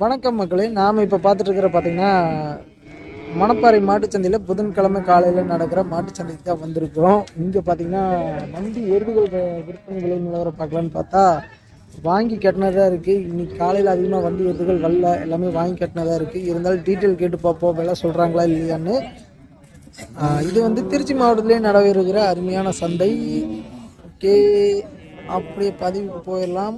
வணக்கம் மக்களே. நாம் இப்போ பார்த்துட்டு இருக்கிற மணப்பாறை மாட்டுச்சந்தையில் புதன்கிழமை காலையில் நடக்கிற மாட்டுச்சந்தைக்கு தான் வந்திருக்கிறோம். இங்கே பார்த்தீங்கன்னா வண்டி எருதுகள் விற்பனை விலை நிலவரம் பார்க்கலான்னு பார்த்தா வாங்கி கட்டினதாக இருக்குது இன்றைக்கி காலையில் அதிகமாக வண்டி எருதுகள் வரல. எல்லாமே வாங்கி கட்டினதாக இருக்குது இருந்தாலும் டீட்டெயில் கேட்டு பார்ப்போம். விலை சொல்கிறாங்களா இல்லையான்னு. இது வந்து திருச்சி மாவட்டத்திலே நடைபெறுகிற அருமையான சந்தை. ஓகே. அப்படியே பதிவுக்கு போயிடலாம்.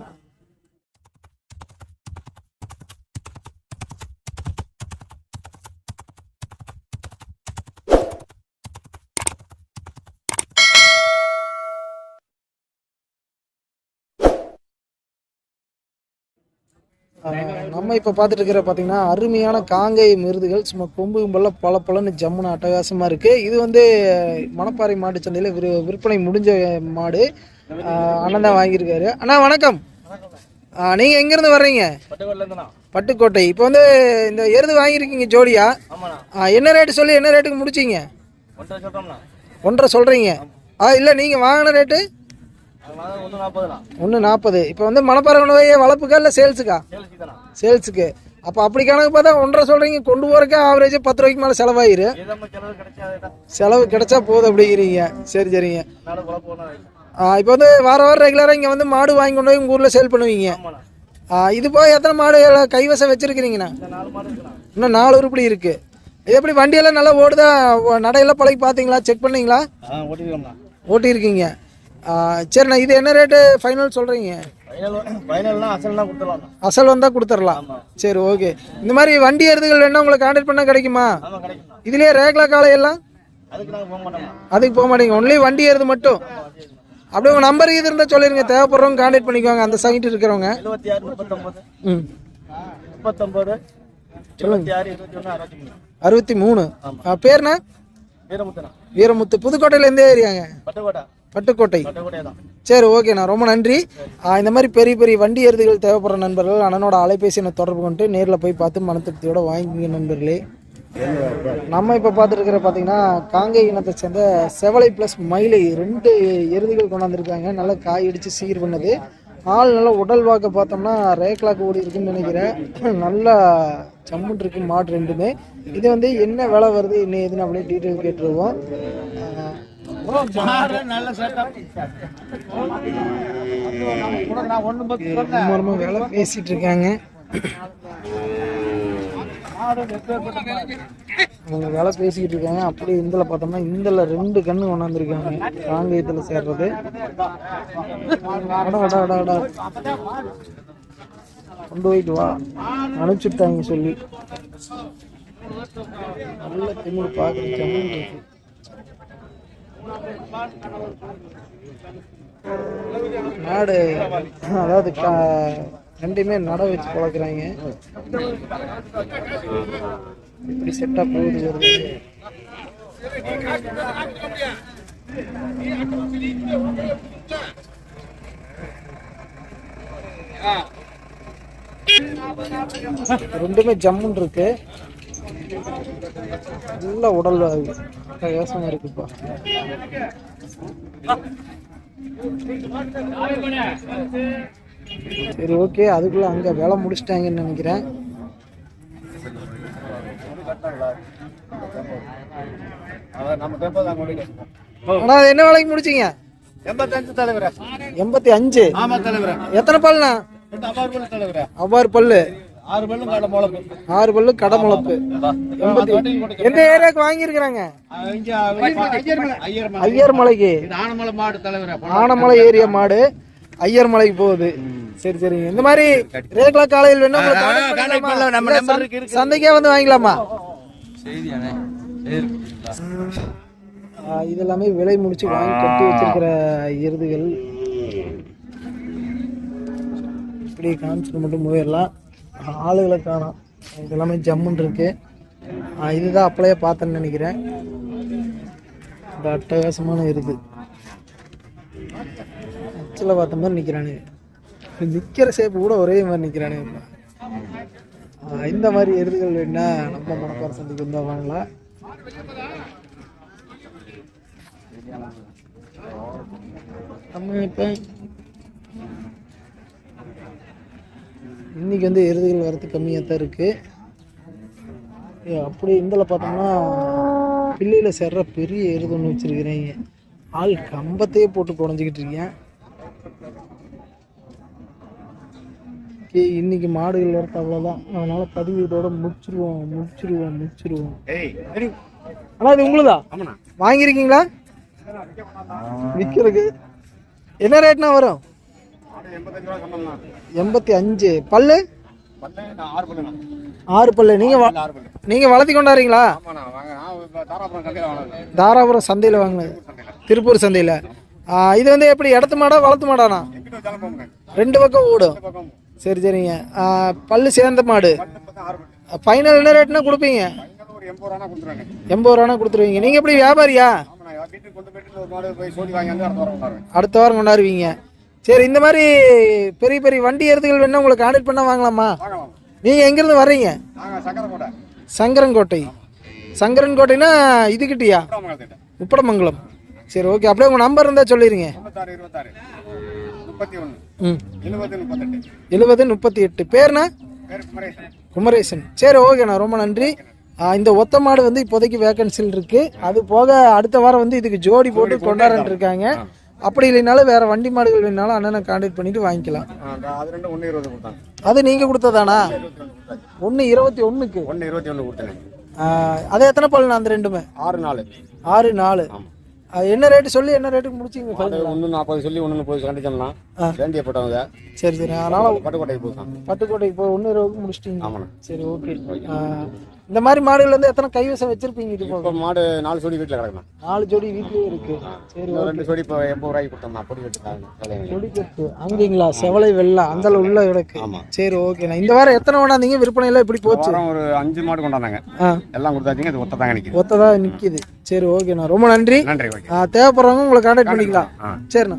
நம்ம இப்போ பார்த்துட்டு இருக்கிற பார்த்தீங்கன்னா அருமையான காங்கை மிருதுகள் சும்மா கொம்பு கும்பெல்லாம் பல பலன்னு ஜம்முன்னு அட்டகாசமாக இருக்குது இது வந்து மணப்பாறை மாட்டு சந்தையில் விரு விற்பனை முடிஞ்ச மாடு. அண்ணன் தான் வாங்கியிருக்காரு. அண்ணா வணக்கம். நீங்கள் எங்கேருந்து வர்றீங்க? பட்டுக்கோட்டை. இப்போ வந்து இந்த எருது வாங்கியிருக்கீங்க ஜோடியா? என்ன ரேட்டு சொல்லி என்ன ரேட்டுக்கு முடிச்சிங்க? ஒன்றரை சொல்கிறீங்க ஆ இல்லை நீங்கள் வாங்கின ரேட்டு ஒன்று நாற்பது இப்போ வந்து மணப்பாறை உணவையே வளர்ப்புக்கா இல்லை சேல்ஸுக்கா? சேல்ஸுக்கு. அப்போ அப்படி கணக்கு பார்த்தா ஒன்றரை சொல்கிறீங்க கொண்டு போகிறக்கே ஆவரேஜாக பத்து ரூபாய்க்கு மேலே செலவாயிரு. செலவு கிடைச்சா போதும் அப்படிங்கிறீங்க. சரி சரிங்க. இப்போ வந்து வார வாரம் ரெகுலராக இங்கே வந்து மாடு வாங்கி கொண்டு போய் உங்கள் ஊரில் சேல் பண்ணுவீங்க. இது போய் எத்தனை மாடு கைவசம் வச்சுருக்கிறீங்கண்ணா? இன்னும் நாலு உருப்படி இருக்குது இது எப்படி வண்டியெல்லாம் நல்லா ஓடுதா? நடையெல்லாம் பழகி பார்த்தீங்களா? செக் பண்ணீங்களா? ஓட்டியிருக்கீங்க. சரிண்ணா இது என்ன ரேட்டு ஃபைனல் சொல்கிறீங்க அசல் வந்தால் கொடுத்துடலாம். சரி ஓகே இந்த மாதிரி வண்டி எருதுகள் வேணா உங்களை கான்டாக்ட் பண்ணால் கிடைக்குமா? இதுலேயே ரேக்லா காலையெல்லாம் அதுக்கு போக மாட்டீங்க. ஒன்லி வண்டி எருது மட்டும். அப்படியே உங்கள் நம்பர் இது இருந்தால் சொல்லிடுங்க தேவைப்படுறவங்க கான்டாக்ட் பண்ணிக்குவாங்க. அந்த சைட் இருக்கிறவங்க. ம். அறுபத்தி மூணு. பேர்ண்ணா வீரமுத்தண்ணா. வீரமுத்து. புதுக்கோட்டையில் எந்த ஏரியாங்க? பட்டுக்கோட்டை. சரி ஓகேண்ணா ரொம்ப நன்றி. இந்த மாதிரி பெரிய பெரிய வண்டி எருதுகள் தேவைப்படுற நண்பர்கள் அண்ணனோட அலைபேசி எண்ணை தொடர்பு கொண்டு நேரில் போய் பார்த்து மன திருப்தியோட வாங்கிக்கிங்க நண்பர்களே. நம்ம இப்போ பார்த்துருக்கிற பார்த்தீங்கன்னா காங்கை இனத்தை சேர்ந்த செவலை ப்ளஸ் மயிலை ரெண்டு எருதுகள் கொண்டாந்துருக்காங்க. நல்லா காய் அடித்து சீர் பண்ணது. ஆள் நல்லா உடல் வாக்க பார்த்தோம்னா ரேக்லாக்கு ஓடி இருக்குன்னு நினைக்கிறேன். நல்லா சம்முன் இருக்கு மாடு ரெண்டுமே. இது வந்து என்ன விலை வருது என்ன ஏதுன்னு அப்படியே டீட்டெயில் கேட்டுருவோம். நல்ல பேசிட்டு இருக்காங்க அவங்க வேலை பேசிக்கிட்டு இருக்காங்க அப்படியே இந்தில் பார்த்தோம்னா இந்தில் ரெண்டு கண்ணு கொண்டாந்துருக்காங்க. காங்கேயத்தில் சேர்றது. கொண்டு போயிட்டு வா. அனுப்பிச்சுட்டாங்க சொல்லி. நல்ல திமிழ் பார்க்குற நாடு அதாவது ரெண்டுமே நட வச்சு பழக்கிறாங்க இப்படி செட்டாக போகுது வருது ரெண்டுமே ஜம்முன் இருக்கு. நல்ல உடல் யோசனை இருக்குப்பா. சரி ஓகே. அதுக்குள்ள அங்க வேலை முடிச்சிட்டாங்கன்னு நினைக்கிறேன். என்ன வேலைக்கு முடிச்சீங்க? எண்பத்தி அஞ்சு. எத்தனை பல்லுண்ணா அவ்வாறு பல்லு ஆறு பேரும் கடை முளப்பு. ஆறு பல்லு கடை முளப்பு. எந்த ஏரியாவுக்கு வாங்கியிருக்கிறாங்க? இங்க ஐயர்மலை ஐயர்மலை. ஐயர் மலைக்கு இது ஆனமலை மாடு தலைவரே ஆனமலை ஏரியா மாடு. ஐயர் மலைக்கு போகுது. சரி சரிங்க இந்த மாதிரி ரேக்லா காலையில் வேணா உங்களை contact பண்ணிக்கலாமா? நம்ம இல்ல, number சந்தை- இருக்கு, இருக்கு. சந்தைக்கே வந்து வாங்கிக்கலாமா? இது எல்லாமே விலை முடிச்சு வாங்கி கட்டி வச்சிருக்கிற எருதுகள் இப்படி காமிச்சிட்டு மட்டும் போயிடலாம். ஆளுகளை காணோம். இது எல்லாமே ஜம்முன் இருக்கு இதுதான் அப்பளையே பார்த்தேன்னு நினைக்கிறேன். இந்த அட்டகாசமான எருது அச்சில் பார்த்த மாதிரி நிற்கிறானுங்க நிற்கிற ஷேப்பு கூட ஒரே மாதிரி நிற்கிறானுங்க இந்த மாதிரி எருதுகள் வேணா நம்ம மணப்பாறை சந்தைக்கு வந்தால் வாங்கலாம். நம்ம இப்போ இன்னைக்கு வந்து எருதுகள் வரது கம்மியாக தான் இருக்குது அப்படி இதில் பார்த்தோம்னா பிள்ளையில் சேர்ற பெரிய எருது ஒன்று வச்சுருக்கிறீங்க ஆள் கம்பத்தையே போட்டு குடஞ்சிக்கிட்டு இருக்கேன். ஓகே இன்னைக்கு மாடுகள் வரது அவ்வளோதான் அதனால் பதிவு இதோட முடிச்சிருவோம் முடிச்சிருவோம் முடிச்சிருவோம். அண்ணா இது உங்களுதா? வாங்கியிருக்கீங்களா? விற்கிறதுக்கு என்ன ரேட்னா வரும்? எண்பத்தி அஞ்சு. பல்லு? ஆறு பல்லு நீங்கள் நீங்கள் வளர்த்தி கொண்டாடுறீங்களா? தாராபுரம் சந்தையில் வாங்கினது. திருப்பூர் சந்தையில். இது வந்து எப்படி இடத்து மாடா வளர்த்து மாடாண்ணா? ரெண்டு பக்கம் ஓடும். சரி சரிங்க. பல்லு சேர்ந்த மாடு. ஃபைனல் என்ன ரேட்னா கொடுப்பீங்க? எண்பது ரூபானா கொடுத்துருவீங்க. நீங்கள் எப்படி வியாபாரியா? அடுத்த வாரம் கொண்டாடுவீங்க. சரி இந்த மாதிரி பெரிய பெரிய வண்டி எருதுகள் வேணா உங்களுக்கு கான்டாக்ட் பண்ணால் வாங்கலாமா? நீங்கள் எங்கேருந்து வர்றீங்க? சங்கரன்கோட்டை. சங்கரன்கோட்டைனா இதுக்கிட்டியா உப்படமங்கலம். சரி ஓகே அப்படியே உங்கள் நம்பர் இருந்தால் சொல்லிடுங்க எழுபது முப்பத்தி எட்டு பேர்னா? குமரேசன். சரி ஓகேண்ணா ரொம்ப நன்றி. இந்த ஒத்த மாடு வந்து இப்போதைக்கு வேகன்சியில் இருக்கு. அது போக அடுத்த வாரம் வந்து இதுக்கு ஜோடி போட்டு கொண்டாடிட்டு இருக்காங்க. அப்படி இல்லைனாலும் வேற வண்டி மாடுகள் வேணாலும் அண்ணனை கான்டாக்ட் பண்ணிட்டு வாங்கிக்கலாம். அது ரெண்டு ஒன்று இருபது கொடுத்தாங்க. அது நீங்க கொடுத்ததானா? ஒன்று இருபத்தி ஒன்றுக்கு ஒன்று இருபத்தி ஒன்று கொடுத்தேன். அது எத்தனை பல்லுண்ணா அந்த ரெண்டுமே? ஆறு நாலு. ஆறு நாலு. என்ன ரேட்டு சொல்லி என்ன ரேட்டுக்கு முடிச்சிங்க ஒன்று நாற்பது சொல்லி ஒன்று முப்பது கண்டிச்சோம்னா. வேண்டிய போட்டவங்க. சரி சரி. அதனால பட்டுக்கோட்டைக்கு போதான் பட்டுக்கோட்டைக்கு போய் ஒன்று இருபதுக்கு முடிச்சிட்டீங்க. ஆமாண்ணா. சரி ஓகே இந்த மாதிரி மாடுகள் வந்து எத்தனை கைவசம் வச்சிருப்பீங்க இது இப்போ மாடு நாலு சோடி வீட்டில் கிடக்கணும் நாலு ஜோடி வீட்லயே இருக்கு. சரி ரெண்டு சோடி இப்போ எண்பது ரூபாய்க்கு கொடுத்தோம்னா பொடி வெட்டுக்காங்க ஜோடி கட்டு அங்கீங்களா? செவலை வெள்ளம் அந்த உள்ள கிடக்கு. சரி ஓகேண்ணா இந்த வாரம் எத்தனை கொண்டாந்தீங்க? விற்பனை எல்லாம் இப்படி போச்சு? ஒரு அஞ்சு மாடு கொண்டாந்தாங்க. எல்லாம் கொடுத்தாச்சுங்க. இது ஒத்த தாங்க நிற்கிது ஒத்ததா நிக்குது. சரி ஓகேண்ணா. ரொம்ப நன்றி. நன்றி தேவைப்படுறவங்க உங்களை கான்டாக்ட் பண்ணிக்கலாம். சரிண்ணா.